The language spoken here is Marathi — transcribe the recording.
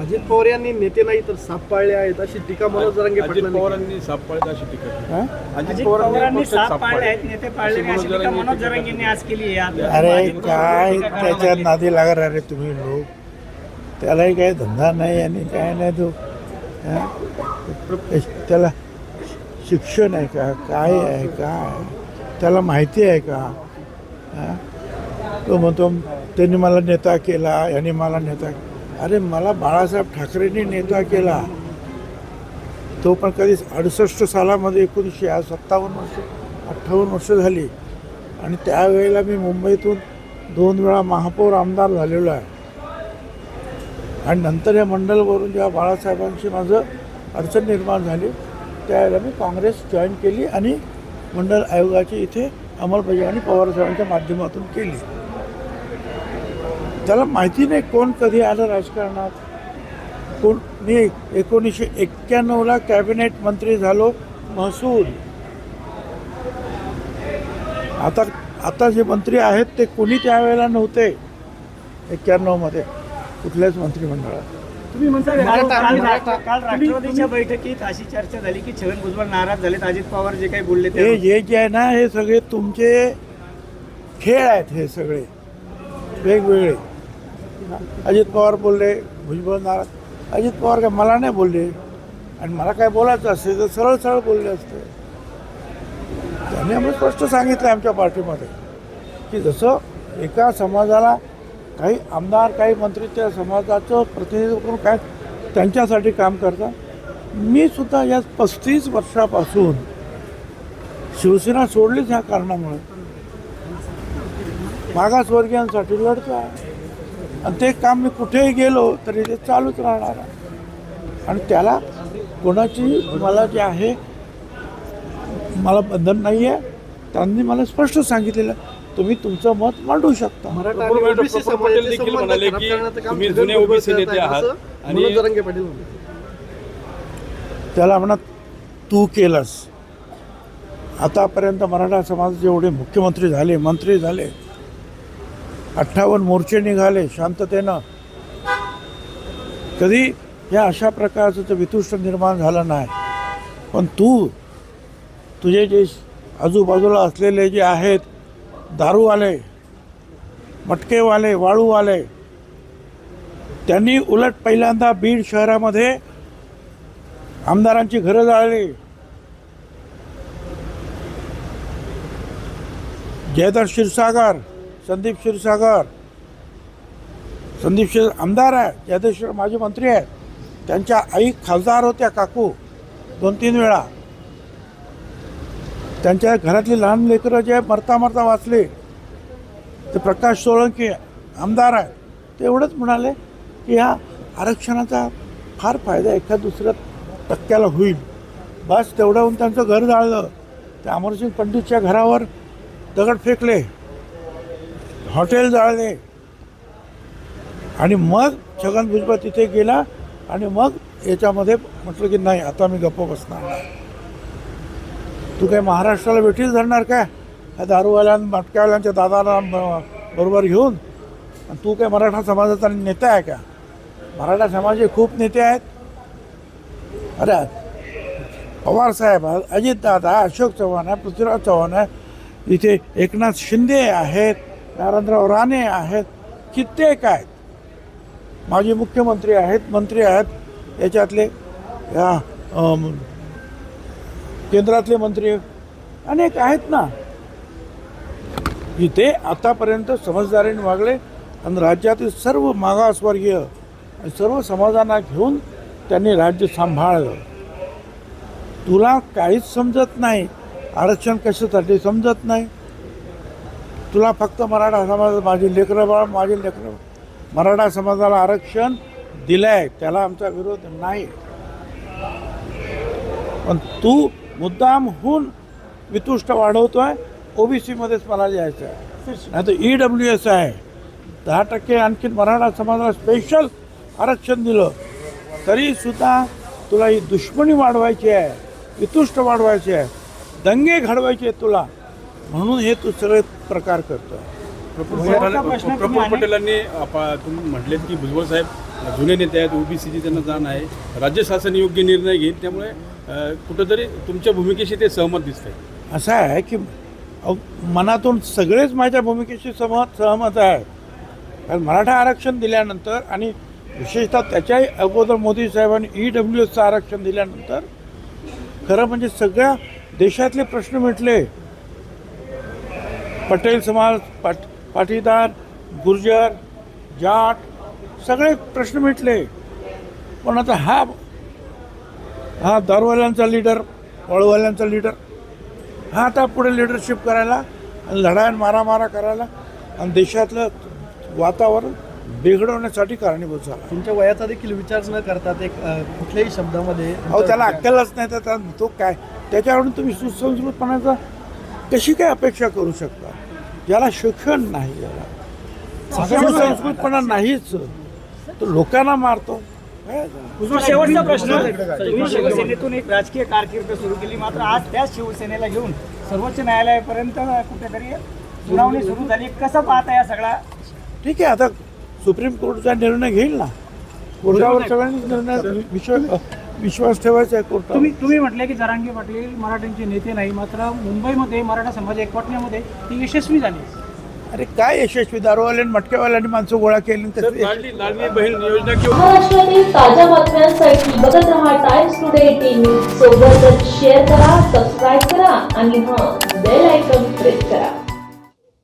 अजित पवार यांनी नेते नाही तर साप पाळले आहेत अशी टीका मनोज जरांगे अजित केली. पवारांनी साप पाळत अशी टीका केली. हा? अजित पवारांनी साप पाळले पाळले. आहेत नेते पाळले अशी टीका मनोज जरांगेंनी आज केली आहे अरे काय त्याच्या नादी लागणार रे तुम्ही लोक त्यालाही काही धंदा नाही आणि काय नाही तो हा? त्याला शिक्षण आहे का काय आहे काय त्याला माहिती आहे का? तो म्हणतो त्यांनी मला नेता केला यांनी मला नेता अरे मला बाळासाहेब ठाकरेंनी नेता केला. तो पण कधी अडुसष्ट सालामध्ये एकोणीसशे आज सत्तावन्न वर्ष अठ्ठावन्न वर्ष झाली. आणि त्यावेळेला मी मुंबईतून दोन वेळा महापौर आमदार झालेलो आहे. आणि नंतर या मंडलवरून जेव्हा बाळासाहेबांशी माझं अडचण निर्माण झाली त्यावेळेला मी काँग्रेस जॉईन केली आणि मंडल आयोगाची इथे अंमलबजावणी पवारसाहेबांच्या माध्यमातून केली. त्याला माहिती नाही कोण कधी आलं राजकारणात. कोण मी एकोणीसशे एक्क्याण्णवला कॅबिनेट मंत्री झालो महसूल. आता आता जे मंत्री आहेत ते कोणी त्यावेळेला नव्हते. एक्क्याण्णवमध्ये कुठल्याच मंत्रिमंडळात. तुम्ही म्हणता काल राष्ट्रवादीच्या बैठकीत अशी चर्चा झाली की छगन भुजबळ नाराज झालेत अजित पवार जे काही बोलले हे ते जे जे आहे ना हे सगळे तुमचे खेळ आहेत हे सगळे. वेगवेगळे. अजित पवार बोलले भुजबळ नाराज. अजित पवार काय मला नाही बोलले. आणि मला काय बोलायचं असेल तर सरळ सरळ बोलले असते. त्यांनी आम्ही स्पष्ट सांगितलं आमच्या पार्टीमध्ये की जसं एका समाजाला काही आमदार काही मंत्री त्या समाजाचं प्रतिनिधित्व करून काय त्यांच्यासाठी काम करतात. मी सुद्धा या पस्तीस वर्षापासून शिवसेना सोडलीच ह्या कारणामुळे. मागासवर्गीयांसाठी लढतो आहे आणि ते काम मी कुठेही गेलो तरी ते चालूच राहणार आहे. आणि त्याला कोणाची मला जे आहे मला बंधन नाही आहे त्यांनी मला स्पष्ट सांगितलेलं तुम्ही तुमचं मत मांडू शकता. त्याला म्हणा तू केलंस. आतापर्यंत मराठा समाजाचे जेवढे मुख्यमंत्री झाले मंत्री झाले अठ्ठावन्न मोर्चे निघाले शांततेनं. कधी या अशा प्रकारचं तर वितुष्ट निर्माण झालं नाही. पण तू तुझे जे आजूबाजूला असलेले जे आहेत दारूवाले मटकेवाले वाळूवाले त्यांनी उलट पहिल्यांदा बीड शहरामध्ये आमदारांची घरं जाळली. जयदर क्षीरसागर संदीप क्षीरसागर. संदीप क्षीर आमदार आहे जयदेश्वर माजी मंत्री आहेत त्यांच्या आई खासदार होत्या काकू दोन तीन वेळा. त्यांच्या घरातली लहान लेकरं जे मरता मरता वाचले ते प्रकाश सोळंकी आमदार आहे. ते एवढंच म्हणाले की ह्या आरक्षणाचा फार फायदा एका दुसऱ्या टक्क्याला होईल. बस तेवढं होऊन त्यांचं घर जाळलं. ते अमरसिंग पंडितच्या घरावर दगड फेकले. हॉटेल जाळले. आणि मग छगन भुजबळ तिथे गेला आणि मग याच्यामध्ये म्हटलं की नाही आता मी गप्प बसणार नाही. तू काय महाराष्ट्राला वेठीच धरणार काय? ह्या दारूवाल्यां मटक्यावाल्यांच्या दादाला ब- बरोबर घेऊन? आणि तू काय मराठा समाजाचा नेता आहे का? मराठा समाजाचे खूप नेते आहेत. अरे पवार साहेब अजित दादा अशोक चव्हाण आहे पृथ्वीराज चव्हाण आहे. इथे एकनाथ शिंदे आहेत. नारायणराव राणे आहेत कित्येक आहेत. माजी मुख्यमंत्री आहेत मंत्री आहेत याच्यातले या केंद्रातले मंत्री अनेक आहेत ना. इथे आतापर्यंत समजदारीने वागले आणि राज्यातील सर्व मागासवर्गीय सर्व समाजांना घेऊन त्यांनी राज्य सांभाळलं. तुला काहीच समजत नाही. आरक्षण कशासाठी समजत नाही? तुला फक्त मराठा समाज माझी लेकरं बाळ माझी लेकरं. मराठा समाजाला आरक्षण दिलं आहे त्याला आमचा विरोध नाही. पण तू मुद्दामहून वितुष्ट वाढवतोय ओबीसीमध्येच मला जायचं आहे नाही तर ई डब्ल्यू एस आहे. दहा टक्के आणखी मराठा समाजाला स्पेशल आरक्षण दिलं. तरीसुद्धा तुला ही दुश्मनी वाढवायची आहे वितुष्ट वाढवायची आहे. दंगे घडवायचे आहेत तुला. म्हणून हे तू सगळे प्रकार करतोय. प्रफुल्ल पटेलांनी आपा- तुम्ही म्हटलेत की भुजबळ साहेब जुने नेते आहेत ओबीसीची त्यांना जाण आहे. राज्य शासन योग्य निर्णय घेईल त्यामुळे कुठंतरी तुमच्या भूमिकेशी ते सहमत दिसत आहे असं आहे की मनातून सगळेच माझ्या भूमिकेशी सहमत सहमत आहे कारण मराठा आरक्षण दिल्यानंतर आणि विशेषतः त्याच्याही अगोदर मोदी साहेबांनी ई डब्ल्यू एसचं आरक्षण दिल्यानंतर खरं म्हणजे सगळ्या देशातले प्रश्न मिटले. पटेल समाज पाट पाटीदार गुर्जर जाट सगळे प्रश्न मिटले. पण आता हा हा दारूवाल्यांचा लीडर वळवाल्यांचा लीडर हा आता पुढे लिडरशिप करायला आणि आणि मारामारा करायला आणि देशातलं वातावरण बिघडवण्यासाठी कारणीभूत झाला. तुमच्या वयाचा देखील विचार न करता ते अ, कुठल्याही शब्दामध्ये अहो त्याला अक्कलच नाही तर तो काय? त्याच्यावरून तुम्ही सुसंस्कृतपणाचा कशी काय अपेक्षा करू शकता? ज्याला शिक्षण नाही ज्याला सुसंस्कृतपणा नाहीच. तो लोकांना मारतो? शेवटचा प्रश्न. तुम्ही शिवसेनेतून एक राजकीय कारकीर्द सुरू केली. मात्र आज त्याच शिवसेनेला घेऊन सर्वोच्च न्यायालयापर्यंत कुठेतरी सुनावणी सुरू झाली. कसं पाहता या सगळा? ठीक आहे आता सुप्रीम कोर्टचा निर्णय घेईल ना? कोर्टावर सगळ्यांनी निर्णय विश्वास विश्वास ठेवायचा आहे कोर्टावर. तुम्ही तुम्ही म्हटले की जरांगे पाटील मराठ्यांचे नेते नाही मात्र मुंबईमध्ये मराठा समाज एकवटण्यामध्ये ती यशस्वी झाली. अरे काय यशस्वी? दारूवाले आणि मटक्यावाल्यांनी माणसं गोळा केली किंवा महाराष्ट्रातील ताज्या बातम्यांसाठी बघत रहा टाइम्स टुडे टीव्ही सोबतच शेअर करा सबस्क्राईब करा आणि हां बेल आयकॉन प्रेस करा.